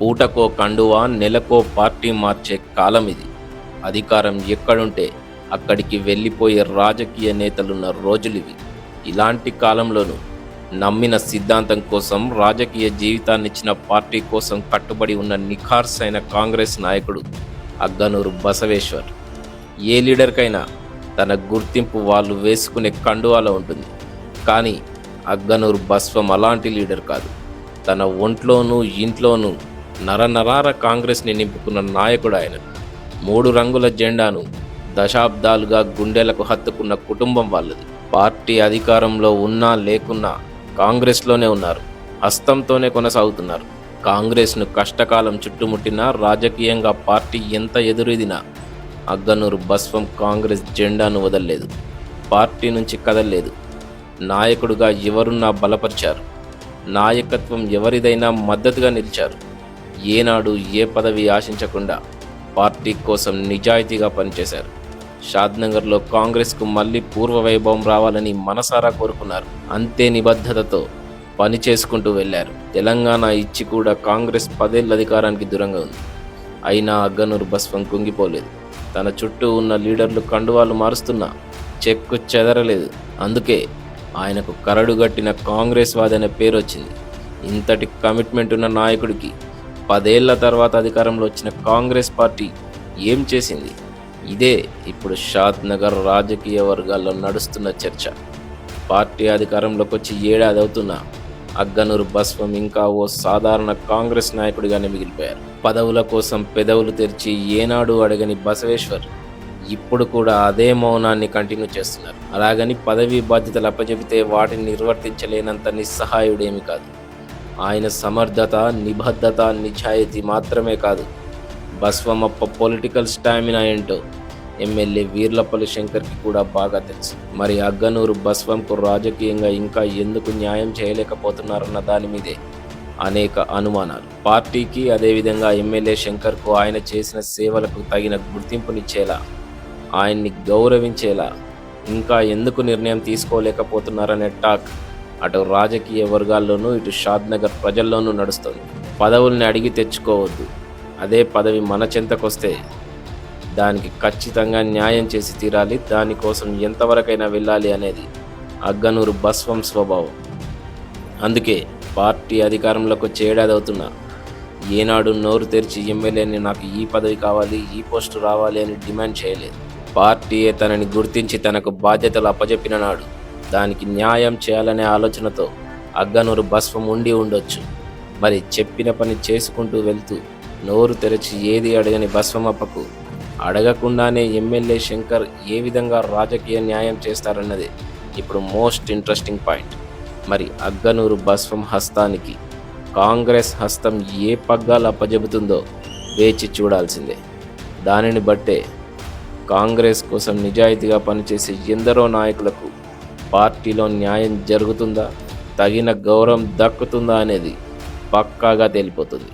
పూటకో కండువా నెలకో పార్టీ మార్చే కాలం ఇది. అధికారం ఎక్కడుంటే అక్కడికి వెళ్ళిపోయే రాజకీయ నేతలున్న రోజులివి. ఇలాంటి కాలంలోనూ నమ్మిన సిద్ధాంతం కోసం రాజకీయ జీవితాన్నిచ్చిన పార్టీ కోసం కట్టుబడి ఉన్న నిఖార్సైన కాంగ్రెస్ నాయకుడు అగ్గనూరు బసవేశ్వర్. ఏ లీడర్కైనా తన గుర్తింపు వాళ్ళు వేసుకునే కండువాలో ఉంటుంది. కానీ అగ్గనూరు బస్వం అలాంటి లీడర్ కాదు. తన ఒంట్లోనూ ఇంట్లోనూ నరనరార కాంగ్రెస్ని నింపుకున్న నాయకుడు ఆయన. మూడు రంగుల జెండాను దశాబ్దాలుగా గుండెలకు హత్తుకున్న కుటుంబం వాళ్ళది. పార్టీ అధికారంలో ఉన్నా లేకున్నా కాంగ్రెస్లోనే ఉన్నారు. హస్తంతోనే కొనసాగుతున్నారు. కాంగ్రెస్ను కష్టకాలం చుట్టుముట్టినా రాజకీయంగా పార్టీ ఎంత ఎదురెదినా అగ్గనూరు బస్వం కాంగ్రెస్ జెండాను వదల్లేదు. పార్టీ నుంచి కదల్లేదు. నాయకుడుగా ఎవరున్నా బలపరిచారు. నాయకత్వం ఎవరిదైనా మద్దతుగా నిలిచారు. ఏనాడు ఏ పదవి ఆశించకుండా పార్టీ కోసం నిజాయితీగా పనిచేశారు. షాద్నగర్లో కాంగ్రెస్కు మళ్ళీ పూర్వ వైభవం రావాలని మనసారా కోరుకున్నారు. అంతే నిబద్ధతతో పని చేసుకుంటూ వెళ్ళారు. తెలంగాణ ఇచ్చి కూడా కాంగ్రెస్ పదేళ్ళ అధికారానికి దూరంగా ఉంది. అయినా అగ్గనూరు బస్వం కుంగిపోలేదు. తన చుట్టూ ఉన్న లీడర్లు కండువాలు మారుస్తున్నా చెక్కు చెదరలేదు. అందుకే ఆయనకు కరడుగట్టిన కాంగ్రెస్ వాది అనే పేరు వచ్చింది ఇంతటి కమిట్మెంట్ ఉన్న నాయకుడికి పదేళ్ళ తర్వాత అధికారంలో వచ్చిన కాంగ్రెస్ పార్టీ ఏం చేసింది? ఇదే ఇప్పుడు షాద్ నగర్ రాజకీయ వర్గాల్లో నడుస్తున్న చర్చ. పార్టీ అధికారంలోకి వచ్చి ఏడాది అవుతున్నా అగ్గనూరు బస్వం ఇంకా ఓ సాధారణ కాంగ్రెస్ నాయకుడిగానే మిగిలిపోయారు. పదవుల కోసం పెదవులు తెరిచి ఏనాడు అడగని బసవేశ్వర్ ఇప్పుడు కూడా అదే మౌనాన్ని కంటిన్యూ చేస్తున్నారు. అలాగని పదవి బాధ్యతలు అప్పచెబితే వాటిని నిర్వర్తించలేనంత నిస్సహాయుడేమి కాదు. ఆయన సమర్థత నిబద్ధత నిజాయితీ మాత్రమే కాదు. బస్వమప్ప పొలిటికల్ స్టామినా ఏంటో ఎమ్మెల్యే వీర్లపల్లి శంకర్కి కూడా బాగా తెలుసు. మరి అగ్గనూరు బస్వంకు రాజకీయంగా ఇంకా ఎందుకు న్యాయం చేయలేకపోతున్నారన్న దాని మీదే అనేక అనుమానాలు. పార్టీకి అదేవిధంగా ఎమ్మెల్యే శంకర్కు ఆయన చేసిన సేవలకు తగిన గుర్తింపునిచ్చేలా ఆయన్ని గౌరవించేలా ఇంకా ఎందుకు నిర్ణయం తీసుకోలేకపోతున్నారనే టాక్ అటు రాజకీయ వర్గాల్లోనూ ఇటు షాద్నగర్ ప్రజల్లోనూ నడుస్తుంది. పదవుల్ని అడిగి తెచ్చుకోవద్దు. అదే పదవి మన చెంతకొస్తే దానికి ఖచ్చితంగా న్యాయం చేసి తీరాలి. దానికోసం ఎంతవరకైనా వెళ్ళాలి అనేది అగ్గనూరు బస్వం స్వభావం. అందుకే పార్టీ అధికారంలోకి వచ్చి ఏడాది అవుతున్నా ఏనాడు నోరు తెరిచి ఎమ్మెల్యేని నాకు ఈ పదవి కావాలి ఈ పోస్టు రావాలి అని డిమాండ్ చేయలేదు. పార్టీయే తనని గుర్తించి తనకు బాధ్యతలు అప్పజెప్పిన నాడు దానికి న్యాయం చేయాలనే ఆలోచనతో అగ్గనూరు బస్వం ఉండి ఉండొచ్చు. మరి చెప్పిన పని చేసుకుంటూ వెళ్తూ నోరు తెరచి ఏది అడగని భస్వమప్పకు అడగకుండానే ఎమ్మెల్యే శంకర్ ఏ విధంగా రాజకీయ న్యాయం చేస్తారన్నదే ఇప్పుడు మోస్ట్ ఇంట్రెస్టింగ్ పాయింట్. మరి అగ్గనూరు బస్వం హస్తానికి కాంగ్రెస్ హస్తం ఏ పగ్గాలు అప్పజెబుతుందో వేచి చూడాల్సిందే. దానిని బట్టే కాంగ్రెస్ కోసం నిజాయితీగా పనిచేసే ఎందరో నాయకులకు పార్టీలో న్యాయం జరుగుతుందా? తగిన గౌరవం దక్కుతుందా అనేది పక్కాగా తేలిపోతుంది.